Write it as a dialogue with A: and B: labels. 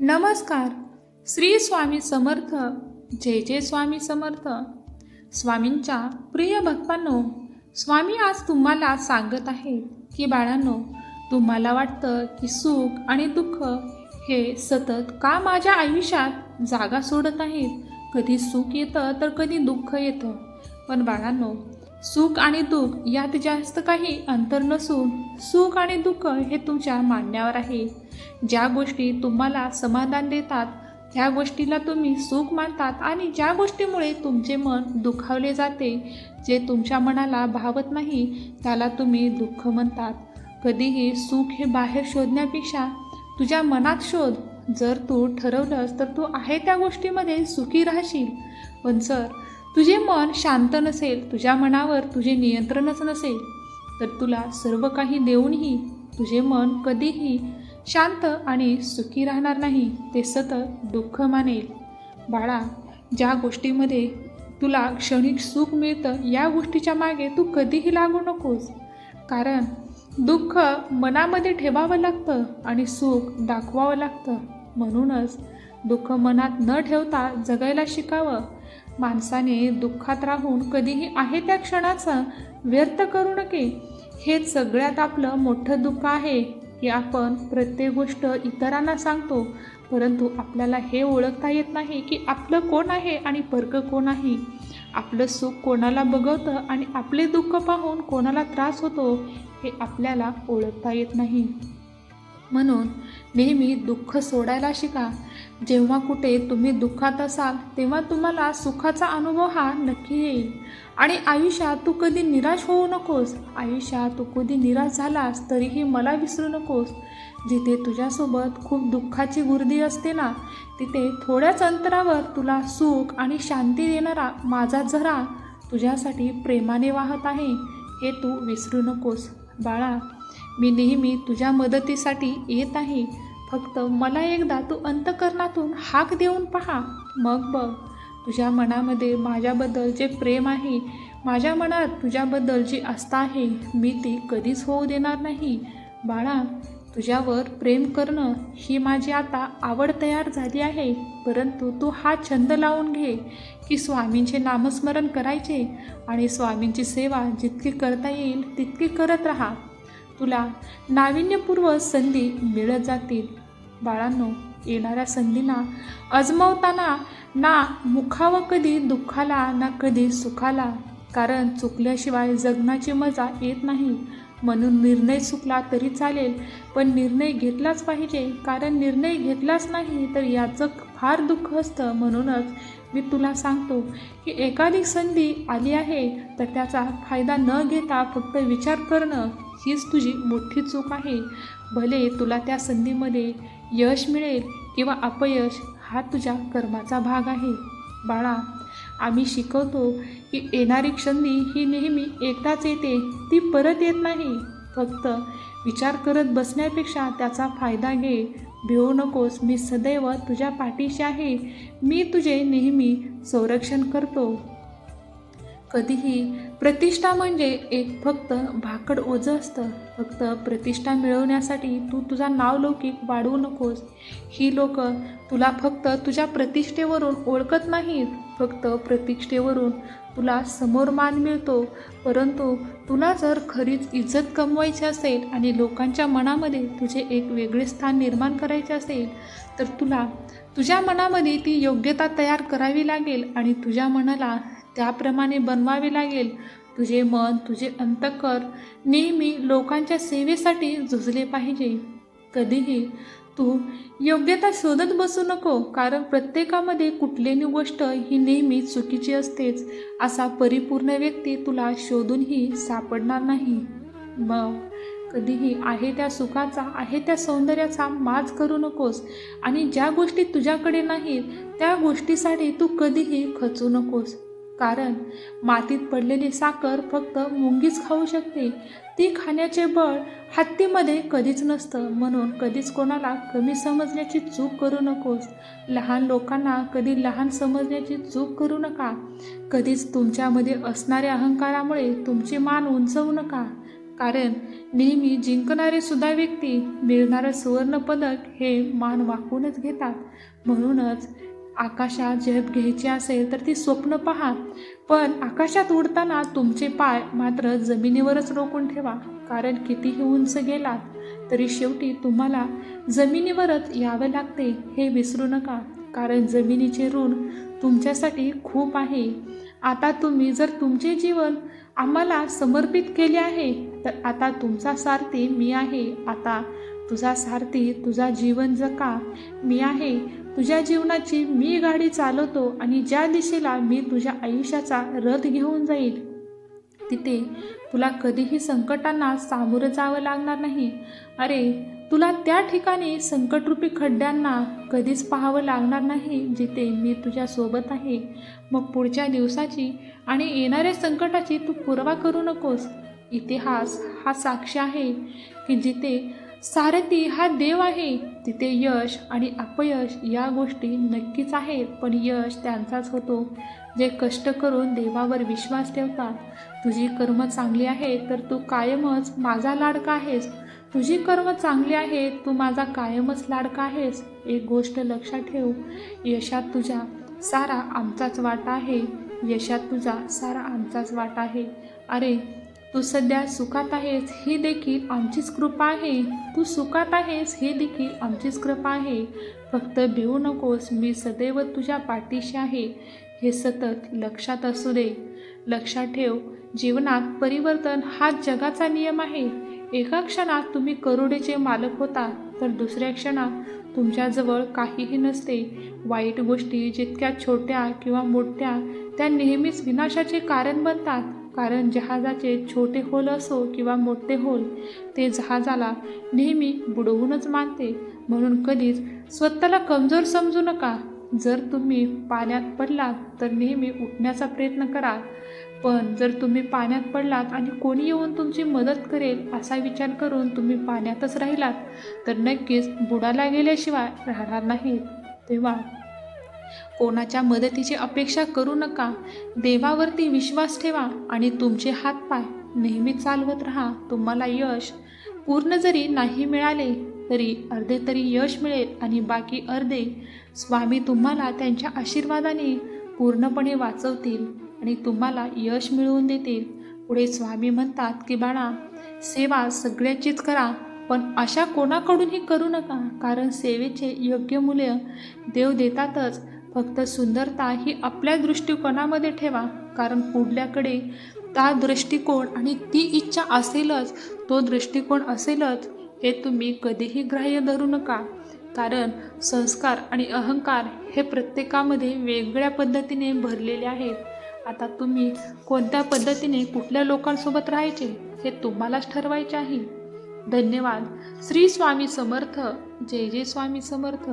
A: नमस्कार. श्री स्वामी समर्थ. जय जय स्वामी समर्थ. स्वामींच्या प्रिय भक्तांनो स्वामी आज तुम्हाला सांगत आहेत की बाळांनो तुम्हाला वाटतं की सुख आणि दुःख हे सतत का माझ्या आयुष्यात जागा सोडत आहेत? कधी सुख येतं तर कधी दुःख येतं. पण बाळांनो सुख आणि दुःख यात जास्त काही अंतर नसून सुख आणि दुःख हे तुमच्या मानण्यावर आहे. ज्या गोष्टी तुम्हाला समाधान देतात त्या गोष्टीला तुम्ही सुख मानतात आणि ज्या गोष्टीमुळे तुमचे मन दुखावले जाते जे तुमच्या मनाला भावत नाही त्याला तुम्ही दुःख म्हणतात. कधीही सुख हे बाहेर शोधण्यापेक्षा तुझ्या मनात शोध. जर तू ठरवलंस तर तू आहे त्या गोष्टीमध्ये सुखी राहशील. पण जर तुझे मन शांत नसेल तुझ्या मनावर तुझे नियंत्रणच नसेल तर तुला सर्व काही देऊनही तुझे मन कधीही शांत आणि सुखी राहणार नाही ते सतत दुःख मानेल. बाळा ज्या गोष्टीमध्ये तुला क्षणिक सुख मिळतं या गोष्टीच्या मागे तू कधीही लागू नकोस. कारण दुःख मनामध्ये ठेवावं लागतं आणि सुख दाखवावं लागतं. म्हणूनच दुःख मनात न ठेवता जगायला शिकावं. माणसाने दुःखात राहून कधीही आहे त्या क्षणाचं व्यर्थ करू नये हेच सगळ्यात आपलं मोठं दुःख आहे. की आपण प्रत्येक गोष्ट इतरांना सांगतो परंतु आपल्याला हे ओळखता येत नाही की आपलं कोण आहे आणि पर्क कोण आहे. आपलं सुख कोणाला बघवतं आणि आपले दुःख पाहून कोणाला त्रास होतो हे आपल्याला ओळखता येत नाही. म्हणून नेहमी दुःख सोडायला शिका. जेव्हा कुठे तुम्ही दुःखात असाल तेव्हा तुम्हाला सुखाचा अनुभव हा नक्की येईल. आणि आयुष्यात तू कधी निराश होऊ नकोस. आयुष्यात तू कधी निराश झालास तरीही मला विसरू नकोस. जिथे तुझ्यासोबत खूप दुःखाची गुर्दी असते ना तिथे थोड्याच अंतरावर तुला सुख आणि शांती देणारा माझा झरा तुझ्यासाठी प्रेमाने वाहत आहे हे तू विसरू नकोस. बाळा मी नेहमी तुझ्या मदतीसाठी येत आहे. फक्त मला एकदा तू अंतकरणातून हाक देऊन पहा. मग बघ तुझ्या मनामध्ये माझ्याबद्दल जे प्रेम आहे माझ्या मनात तुझ्याबद्दल जी आस्था आहे मी ती कधीच होऊ देणार नाही. बाळा तुझ्यावर प्रेम करणं ही माझी आता आवड तयार झाली आहे. परंतु तू हा छंद लावून घे की स्वामींचे नामस्मरण करायचे आणि स्वामींची सेवा जितकी करता येईल तितकी करत राहा. तुला नाविन्यपूर्व संधी मिळत जातील. बाळांनो येणाऱ्या संधींना अजमावताना ना मुखावं कधी दुःखाला ना कधी सुखाला कारण चुकल्याशिवाय जगण्याची मजा येत नाही. म्हणून निर्णय चुकला तरी चालेल. पण निर्णय घेतलाच पाहिजे. कारण निर्णय घेतलाच नाही तर याचं फार दुःख असतं. म्हणूनच मी तुला सांगतो की एकाधिक संधी आली आहे तर त्याचा फायदा न घेता फक्त विचार करणं हीच तुझी मोठी चूक आहे. भले तुला त्या संधीमध्ये यश मिळेल किंवा अपयश हा तुझ्या कर्माचा भाग आहे. बाळा आम्ही शिकवतो की येणारी क्षणी ही नेहमी एकदाच येते ती परत येत नाही. फक्त विचार करत बसण्यापेक्षा त्याचा फायदा घे. भिवू नकोस मी सदैव तुझ्या पाठीशी आहे. मी तुझे नेहमी संरक्षण करतो. कधीही. प्रतिष्ठा म्हणजे एक फक्त भाकड ओझं असतं. फक्त प्रतिष्ठा मिळवण्यासाठी तू तुझा नावलौकिक वाढवू नकोस. ही लोक तुला फक्त तुझ्या प्रतिष्ठेवरून ओळखत नाहीत. फक्त प्रतिष्ठेवरून तुला समोर मान मिळतो. परंतु तुला जर खरीच इज्जत कमवायची असेल आणि लोकांच्या मनामध्ये तुझे एक वेगळे स्थान निर्माण करायचे असेल तर तुला तुझ्या मनामध्ये ती योग्यता तयार करावी लागेल आणि तुझ्या मनाला त्याप्रमाणे बनवावे लागेल. तुझे मन तुझे अंतकर नेहमी लोकांच्या सेवेसाठी झुजले पाहिजे. कधीही तू योग्यता शोधत बसू नको कारण प्रत्येकामध्ये कुठलीही गोष्ट ही नेहमी चुकीची असतेच. असा परिपूर्ण व्यक्ती तुला शोधूनही सापडणार नाही. मग कधीही आहे त्या सुखाचा आहे त्या सौंदर्याचा माज करू नकोस. आणि ज्या गोष्टी तुझ्याकडे नाहीत त्या गोष्टीसाठी तू कधीही खचू नकोस. कारण मातीत पडलेली साखर फक्त मुंगीच खाऊ शकते. ती खाण्याचे बळ हत्तीमध्ये कधीच नसतं म्हणून कधीच कोणाला कमी समजण्याची चूक करू नकोस. लहान लोकांना कधी लहान समजण्याची चूक करू नका. कधीच तुमच्यामध्ये असणाऱ्या अहंकारामुळे तुमची मान उंचवू नका. कारण नेहमी जिंकणारे सुद्धा व्यक्ती मिळणारं सुवर्ण पदक हे मान वाकूनच घेतात. म्हणूनच आकाशात झेप घ्यायची असेल तर ती स्वप्न पहा. पण आकाशात उडताना तुमचे पाय मात्र जमिनीवरच रोखून ठेवा कारण कितीही उंच गेलात तरी शेवटी तुम्हाला जमिनीवरच यावे लागते हे विसरू नका कारण जमिनीचे ऋण तुमच्यासाठी खूप आहे. आता तुम्ही जर तुमचे जीवन आम्हाला समर्पित केले आहे तर आता तुमचा सारथी मी आहे. आता तुझा सारथी तुझा जीवन जका मी आहे. तुझ्या जीवनाची मी गाडी चालवतो आणि ज्या दिशेला मी तुझ्या आयुष्याचा रथ घेऊन जाईल तिथे तुला कधीही संकटांना सामोरं जावं लागणार नाही. अरे तुला त्या ठिकाणी संकटरूपी खड्ड्यांना कधीच पाहावं लागणार नाही जिथे मी तुझ्या सोबत आहे. मग पुढच्या दिवसाची आणि येणाऱ्या संकटाची तू पुरवा करू नकोस. इतिहास हा साक्षी आहे की जिथे सारथी हा देव आहे. तिथे यश आणि अपयश या गोष्टी नक्कीच आहेत पण यश त्यांचाच होतो. जे कष्ट करून देवावर विश्वास ठेवतात. तुझी कर्म चांगली आहे तर तू कायमच माझा लाडका आहेस. तुझी कर्म चांगली आहे तू माझा कायमच लाडका आहेस. एक गोष्ट लक्षात ठेव यशात तुझ्या सारा आमचाच वाटा आहे. यशात तुझा सारा आमचाच वाटा आहे. अरे तू सध्या सुखात आहेस ही देखील आमचीच कृपा आहे. तू सुखात आहेस हे देखील आमचीच कृपा आहे. फक्त भिवू नकोस मी सदैव तुझ्या पाठीशी आहे. हे सतत लक्षात असू दे. लक्षात ठेव जीवनात परिवर्तन हा जगाचा नियम आहे. एका क्षणात तुम्ही करोडेचे मालक होता तर दुसऱ्या क्षणात तुमच्याजवळ काहीही नसते. वाईट गोष्टी जितक्या छोट्या किंवा मोठ्या त्या नेहमीच विनाशाचे कारण बनतात. कारण जहाजाचे छोटे होल असो किंवा मोठे होल ते जहाजाला नेहमी बुडवूनच मानते. म्हणून कधीच स्वतःला कमजोर समजू नका. जर तुम्ही पाण्यात पडलात तर नेहमी उठण्याचा प्रयत्न करा. पण जर तुम्ही पाण्यात पडलात आणि कोणी येऊन तुमची मदत करेल असा विचार करून तुम्ही पाण्यातच राहिलात तर नक्कीच बुडाला गेल्याशिवाय राहणार नाहीत. तेव्हा कोणाच्या मदतीची अपेक्षा करू नका. देवावरती विश्वास ठेवा आणि तुमचे हातपाय नेहमी चालवत राहा. तुम्हाला यश पूर्ण जरी नाही मिळाले तरी अर्धे तरी यश मिळेल आणि बाकी अर्धे स्वामी तुम्हाला त्यांच्या आशीर्वादाने पूर्णपणे वाचवतील आणि तुम्हाला यश मिळवून देतील. पुढे स्वामी म्हणतात की बाळा सेवा सगळ्याचीच करा पण अशा कोणाकडूनही करू नका कारण सेवेचे योग्य मूल्य देव देतातच. फक्त सुंदरता ही आपल्या दृष्टिकोनामध्ये ठेवा कारण पुढल्याकडे त्या दृष्टिकोन आणि ती इच्छा असेलच तो दृष्टिकोन असेलच हे तुम्ही कधीही ग्राह्य धरू नका. कारण संस्कार आणि अहंकार हे प्रत्येकामध्ये वेगळ्या पद्धतीने भरलेले आहेत. आता तुम्ही कोणत्या पद्धतीने कुठल्या लोकांसोबत राहायचे हे तुम्हालाच ठरवायचे आहे. धन्यवाद. श्री स्वामी समर्थ. जय जय स्वामी समर्थ.